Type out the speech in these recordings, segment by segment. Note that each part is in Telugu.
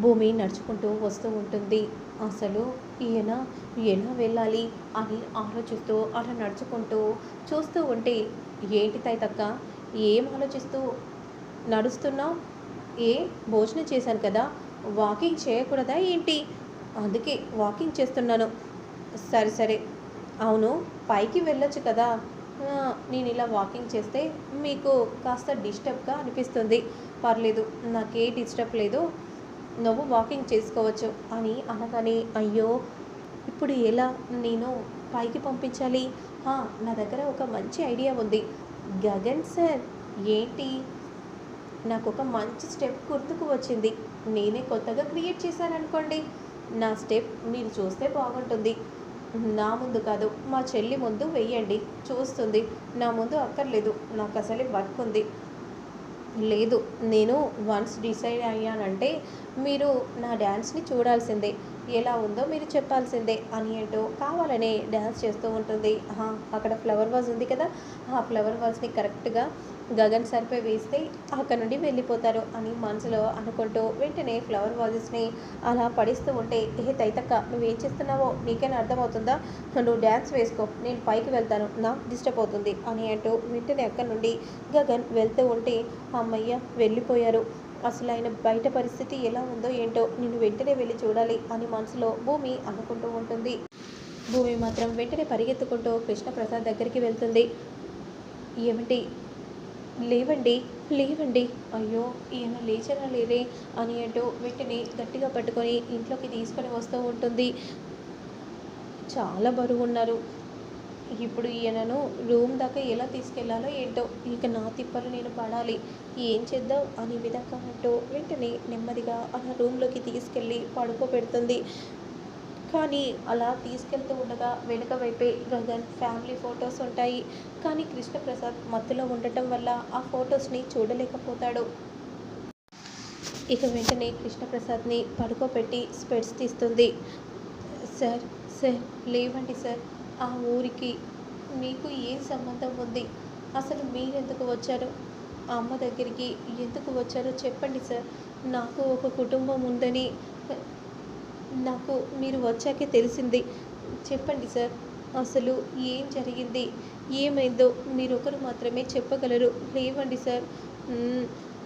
భూమి నడుచుకుంటూ వస్తూ ఉంటుంది. అసలు ఈయన ఎలా వెళ్ళాలి అని ఆలోచిస్తూ అలా నడుచుకుంటూ చూస్తూ ఉంటే ఏంటి తక్క ఏం ఆలోచిస్తూ నడుస్తున్నావు ఏ భోజనం చేశాను కదా? వాకింగ్ చేయకూడదా ఏంటి? అందుకే వాకింగ్ చేస్తున్నాను. సరే సరే. అవును పైకి వెళ్ళొచ్చు కదా. నేను ఇలా వాకింగ్ చేస్తే మీకు కాస్త డిస్టర్బ్గా అనిపిస్తుంది. పర్లేదు నాకే డిస్టర్బ్ లేదు. నువ్వు వాకింగ్ చేసుకోవచ్చు అని అనగానే అయ్యో ఇప్పుడు ఎలా నేను పైకి పంపించాలి? నా దగ్గర ఒక మంచి ఐడియా ఉంది. గగన్ సార్ ఏంటి? నాకు ఒక మంచి స్టెప్ గుర్తుకు వచ్చింది. నేనే కొత్తగా క్రియేట్ చేశాను అనుకోండి నా స్టెప్ మీరు చూస్తే బాగుంటుంది. నా ముందు కాదు మా చెల్లి ముందు వెయ్యండి చూస్తుంది. నా ముందు అక్కర్లేదు. నాకు అసలే వర్క్ ఉంది. లేదు నేను వన్స్ డిసైడ్ అయ్యానంటే మీరు నా డ్యాన్స్ని చూడాల్సిందే. ఎలా ఉందో మీరు చెప్పాల్సిందే అని ఏంటో కావాలనే డ్యాన్స్ చేస్తూ ఉంటుంది. అక్కడ ఫ్లవర్ వాజ్ ఉంది కదా ఆ ఫ్లవర్ వాజ్ని కరెక్ట్గా గగన్ సర్పై వేస్తే అక్కడ నుండి వెళ్ళిపోతారు అని మనసులో అనుకుంటూ వెంటనే ఫ్లవర్ వాజెస్ని అలా పడిస్తూ ఉంటే ఏ తైతక్క నువ్వేం చేస్తున్నావో? నీకేనా అర్థమవుతుందా? నువ్వు డ్యాన్స్ వేసుకో నేను పైకి వెళ్తాను నాకు డిస్టర్బ్ అవుతుంది అని అంటూ వెంటనే అక్కడి నుండి గగన్ వెళ్తూ ఉంటే అమ్మయ్య వెళ్ళిపోయారు. అసలు ఆయన బయట పరిస్థితి ఎలా ఉందో ఏంటో నేను వెంటనే వెళ్ళి చూడాలి అని మనసులో భూమి అనుకుంటూ ఉంటుంది. భూమి మాత్రం వెంటనే పరిగెత్తుకుంటూ కృష్ణప్రసాద్ దగ్గరికి వెళ్తుంది. ఏమిటి? లేవండి లేవండి. అయ్యో ఈయన లేచనా లేదే అని అంటూ వెంటనే గట్టిగా పట్టుకొని ఇంట్లోకి తీసుకొని వస్తూ ఉంటుంది. చాలా బరువు ఉన్నారు ఇప్పుడు ఈయనను రూమ్ దాకా ఎలా తీసుకెళ్ళాలో ఏంటో ఇక నా తిప్పలు నేను పడాలి. ఏం చేద్దాం అనే విధంగా అంటూ వెంటనే నెమ్మదిగా అలా రూమ్లోకి తీసుకెళ్ళి పడుకోబెడుతుంది. కానీ అలా తీసుకెళ్తూ ఉండగా వెనుక వైపే గగన్ ఫ్యామిలీ ఫొటోస్ ఉంటాయి. కానీ కృష్ణప్రసాద్ మత్తులో ఉండటం వల్ల ఆ ఫొటోస్ని చూడలేకపోతాడు. ఇక వెంటనే కృష్ణప్రసాద్ని పడుకోబెట్టి స్పెడ్స్ తీస్తుంది. సార్ సార్ లేవండి సార్. ఆ ఊరికి మీకు ఏం సంబంధం ఉంది? అసలు మీరెందుకు వచ్చారు? అమ్మ దగ్గరికి ఎందుకు వచ్చారో చెప్పండి సార్. నాకు ఒక కుటుంబం ఉందని నాకు మీరు వచ్చాకే తెలిసింది. చెప్పండి సార్ అసలు ఏం జరిగింది? ఏమైందో మీరు ఒకరు మాత్రమే చెప్పగలరు. లేవండి సార్.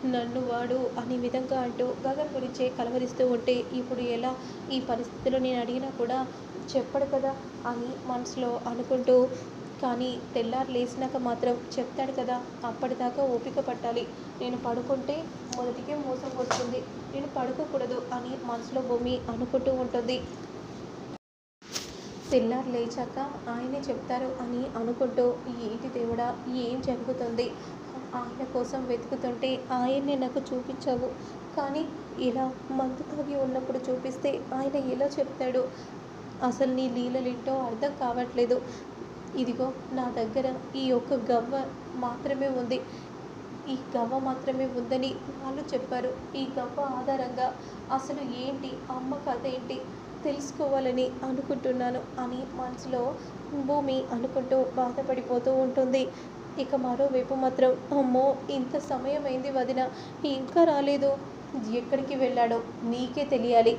నన్ను వాడు అనే విధంగా అంటూ గగన్ గురించే కలవరిస్తూ ఉంటే ఇప్పుడు ఎలా ఈ పరిస్థితిలో నేను అడిగినా కూడా చెప్పడు కదా అని మనసులో అనుకుంటూ కానీ తెల్లారు లేచినాక మాత్రం చెప్తాడు కదా అప్పటిదాకా ఓపిక పట్టాలి. నేను పడుకుంటే మొదటికే మోసం వస్తుంది. నేను పడుకోకూడదు అని మనసులో భూమి అనుకుంటూ ఉంటుంది. తెల్లారు లేచాక ఆయనే చెప్తారు అని అనుకుంటూ ఏంటి దేవుడా ఏం జరుగుతుంది? ఆయన కోసం వెతుకుతుంటే ఆయన్నే నాకు చూపించావు. కానీ ఇలా మందు తాగి ఉన్నప్పుడు చూపిస్తే ఆయన ఎలా చెప్తాడు? అసలు నీ లీలలేంటో అర్థం కావట్లేదు. ఇదిగో నా దగ్గర ఈ ఒక్క గవ్వ మాత్రమే ఉంది. ఈ గవ్వ మాత్రమే ఉందని వాళ్ళు చెప్పారు. ఈ గవ్వ ఆధారంగా అసలు ఏంటి? అమ్మ కథ ఏంటి? తెలుసుకోవాలని అనుకుంటున్నాను అని మనసులో భూమి అనుకుంటూ బాధపడిపోతూ ఉంటుంది. ఇక మరోవైపు మాత్రం అమ్మో ఇంత సమయం అయింది వదిన ఇంకా రాలేదు. ఎక్కడికి వెళ్ళాడో నీకే తెలియాలి.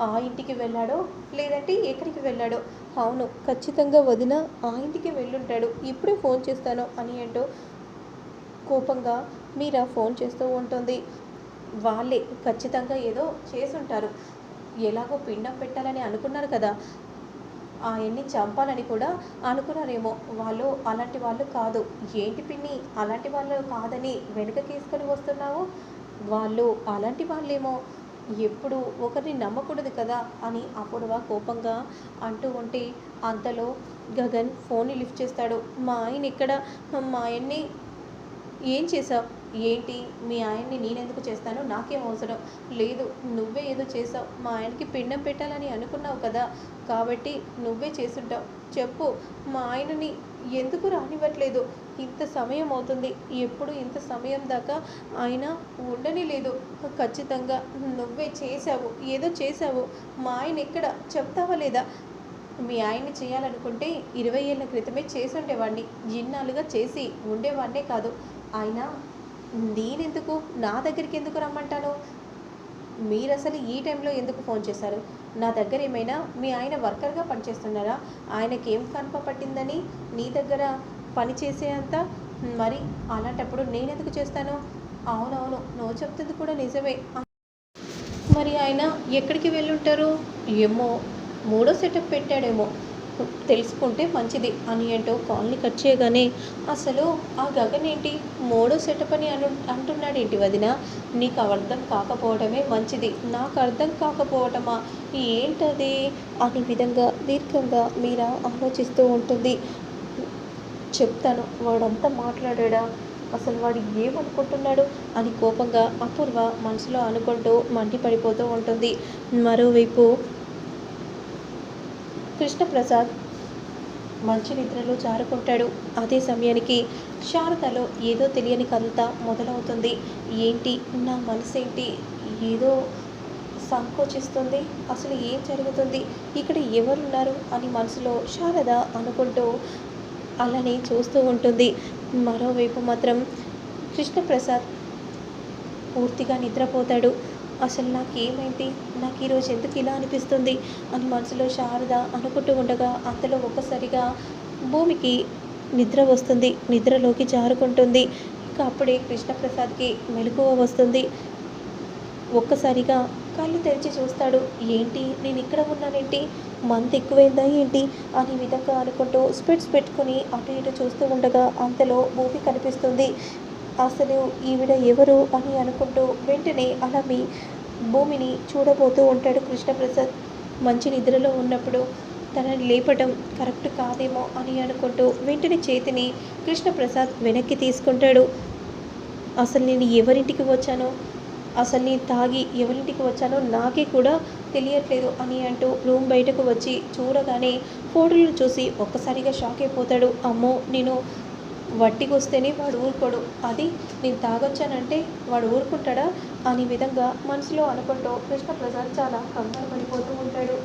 ఆ ఇంటికి వెళ్ళాడో లేదంటే ఎక్కడికి వెళ్ళాడో? అవును ఖచ్చితంగా వదిన ఆ ఇంటికి వెళ్ళుంటాడు. ఇప్పుడే ఫోన్ చేస్తాను అని అంటూ కోపంగా మీరా ఫోన్ చేస్తూ ఉంటుంది. వాళ్ళే ఖచ్చితంగా ఏదో చేసుంటారు. ఎలాగో పిండం పెట్టాలని అనుకున్నారు కదా. ఆయన్ని చంపాలని కూడా అనుకున్నారేమో. వాళ్ళు అలాంటి వాళ్ళు కాదు. ఏంటి పిన్ని? అలాంటి వాళ్ళు కాదని వెనుక తీసుకొని వస్తున్నావు? వాళ్ళు అలాంటి వాళ్ళేమో. ఎప్పుడు ఒకరిని నమ్మకూడదు కదా అని అపూర్వ కోపంగా అంటూ ఉంటే అంతలో గగన్ ఫోన్ని లిఫ్ట్ చేస్తాడు. మా ఆయన ఇక్కడ మా ఆయన్ని ఏం చేసావు ఏంటి? మీ ఆయన్ని నేనెందుకు చేస్తాను నాకేం అవసరం. లేదు నువ్వే ఏదో చేసావు మా ఆయనకి పిండం పెట్టాలని అనుకున్నావు కదా. కాబట్టి నువ్వే చేసుంటావు. చెప్పు మా ఆయనని ఎందుకు రానివ్వట్లేదు? ఇంత సమయం అవుతుంది. ఎప్పుడు ఇంత సమయం దాకా ఆయన ఉండని లేదు. ఖచ్చితంగా నువ్వే చేసావు ఏదో చేసావు మా ఆయన ఎక్కడ? చెప్తావా లేదా? మీ ఆయన్ని చేయాలనుకుంటే ఇరవై ఏళ్ళ క్రితమే చేసి ఉండేవాడిని ఇన్నాళ్ళుగా చేసి ఉండేవాడినే కాదు. ఆయన నేనెందుకు? నా దగ్గరికి ఎందుకు రమ్మంటాను? మీరు అసలు ఈ టైంలో ఎందుకు ఫోన్ చేశారు? నా దగ్గర ఏమైనా మీ ఆయన వర్కర్గా పనిచేస్తున్నారా? ఆయనకి ఏం కనుప పట్టిందని నీ దగ్గర పని చేసేంత? మరి అలాంటప్పుడు నేను ఎందుకు చేస్తాను? అవునవును నువ్వు చెప్తుంది కూడా నిజమే. మరి ఆయన ఎక్కడికి వెళ్ళుంటారు? ఏమో మూడో సెటప్ పెట్టాడేమో. తెలుసుకుంటే మంచిది అని అంటూ కాల్ని కట్ చేయగానే అసలు ఆ గగన్ ఏంటి మూడో సెటప్ అని అను అంటున్నాడు ఏంటి వదిన? నీకు అర్థం కాకపోవడమే మంచిది. నాకు అర్థం కాకపోవటమా? ఏంటది? అనే విధంగా దీర్ఘంగా మీరా ఆలోచిస్తూ ఉంటుంది. చెప్తాను వాడంతా మాట్లాడా అసలు వాడు ఏమనుకుంటున్నాడు? అని కోపంగా అపూర్వ మనసులో అనుకుంటూ మండిపడిపోతూ ఉంటుంది. మరోవైపు కృష్ణప్రసాద్ మంచి నిద్రలో జారుకుంటాడు. అదే సమయానికి శారదలో ఏదో తెలియని కలత మొదలవుతుంది. ఏంటి? నా మనసేంటి? ఏదో సంకోచిస్తుంది. అసలు ఏం జరుగుతుంది? ఇక్కడ ఎవరున్నారు? అని మనసులో శారద అనుకుంటూ అలానే చూస్తూ ఉంటుంది. మరోవైపు మాత్రం కృష్ణప్రసాద్ పూర్తిగా నిద్రపోతాడు. అసలు నాకేమైంది? నాకు ఈరోజు ఎందుకు ఇలా అనిపిస్తుంది? అని మనసులో శారద అనుకుంటూ ఉండగా అంతలో ఒక్కసారిగా భూమికి నిద్ర వస్తుంది. నిద్రలోకి జారుకుంటుంది. ఇంకా అప్పుడే కృష్ణప్రసాద్కి మెలకువ వస్తుంది. ఒక్కసారిగా కళ్ళు తెరిచి చూస్తాడు. ఏంటి? నేను ఇక్కడ ఉన్నానేంటి? మంత్ ఎక్కువైందా ఏంటి? అని విధంగా అనుకుంటూ స్పిట్స్ పెట్టుకుని అటు ఇటు చూస్తూ ఉండగా అంతలో భూమి కనిపిస్తుంది. అసలు ఈవిడ ఎవరు అని అనుకుంటూ వెంటనే అలా మీ భూమిని చూడబోతూ ఉంటాడు కృష్ణప్రసాద్. మంచి నిద్రలో ఉన్నప్పుడు తనని లేపటం కరెక్ట్ కాదేమో అని అనుకుంటూ వెంటనే చేతిని కృష్ణప్రసాద్ వెనక్కి తీసుకుంటాడు. అసలు నేను ఎవరింటికి వచ్చానో అసలు నేను తాగి ఎవరింటికి వచ్చానో నాకే కూడా తెలియట్లేదు అని అంటూ రూమ్ బయటకు వచ్చి చూడగానే ఫోటోలు చూసి ఒక్కసారిగా షాక్ అయిపోతాడు. అమ్మో నేను వట్టికి వస్తేనే వాడు ఊరుకోడు. అది నేను తాగొచ్చానంటే వాడు ఊరుకుంటాడా? అనే విధంగా మనసులో అనుకుంటూ కృష్ణప్రసాద్ చాలా కంగారు పడిపోతూ ఉంటాడు.